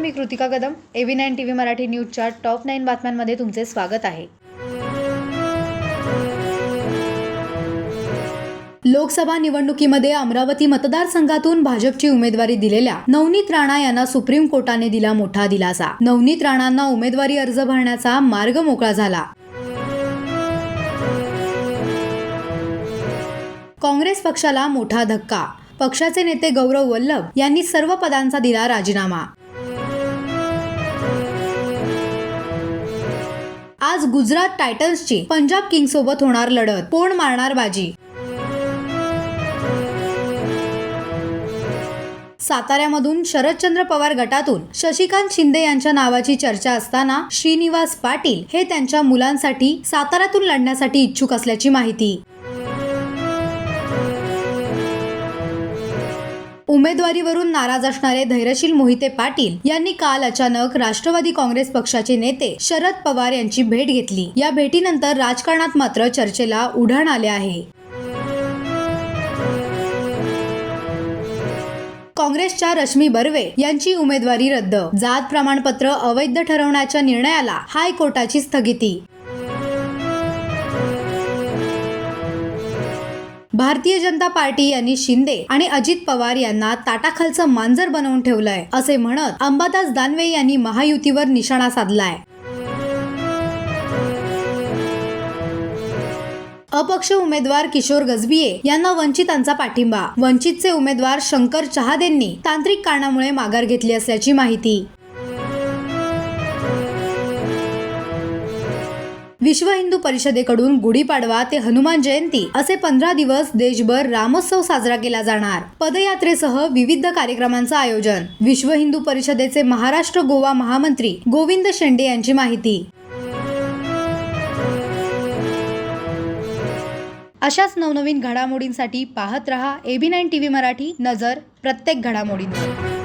Me Kritika Kadam A V nine T V Marathi न्यूजच्या top nine बातम्यांमध्ये तुमचे स्वागत आहे. लोकसभा निवडणुकीमध्ये अमरावती मतदारसंघातून भाजपची उमेदवारी दिलेल्या नवनीत राणा यांना सुप्रीम कोर्टाने दिला मोठा दिलासा. नवनीत राणांना उमेदवारी अर्ज भरण्याचा मार्ग मोकळा झाला. काँग्रेस पक्षाला मोठा धक्का. पक्षाचे नेते गौरव वल्लभ यांनी सर्व पदांचा दिला राजीनामा. आज गुजरात टायटन्सची पंजाब किंग सोबत होणार लढत. कोण मारणार बाजी? साताऱ्यामधून शरदचंद्र पवार गटातून शशिकांत शिंदे यांच्या नावाची चर्चा असताना श्रीनिवास पाटील हे त्यांच्या मुलांसाठी साताऱ्यातून लढण्यासाठी इच्छुक असल्याची माहिती. उमेदवारीवरून नाराज असणारे धैर्यशील मोहिते पाटील यांनी काल अचानक राष्ट्रवादी काँग्रेस पक्षाचे नेते शरद पवार यांची भेट घेतली. या भेटीनंतर राजकारणात मात्र चर्चेला उधाण आले आहे. काँग्रेसच्या रश्मी बर्वे यांची उमेदवारी रद्द. जात प्रमाणपत्र अवैध ठरवण्याच्या निर्णयाला हायकोर्टाची स्थगिती. भारतीय जनता पार्टी यांनी शिंदे आणि अजित पवार यांना ताटाखालचं मांजर बनवून ठेवलंय असे म्हणत अंबादास दानवे यांनी महायुतीवर निशाणा साधलाय. अपक्ष उमेदवार किशोर गजबिये यांना वंचितांचा पाठिंबा. वंचितचे उमेदवार शंकर चहादेंनी तांत्रिक कारणामुळे माघार घेतली असल्याची माहिती. विश्व हिंदू परिषदेकडून गुढीपाडवा ते हनुमान जयंती असे पंधरा दिवस देशभर रामोत्सव साजरा केला जाणार. पदयात्रेसह विविध कार्यक्रमांचं आयोजन. विश्व हिंदू परिषदेचे महाराष्ट्र गोवा महामंत्री गोविंद शेंडे यांची माहिती. अशाच नवनवीन घडामोडींसाठी पाहत रहा A B nine T V Marathi. नजर प्रत्येक घडामोडींवर.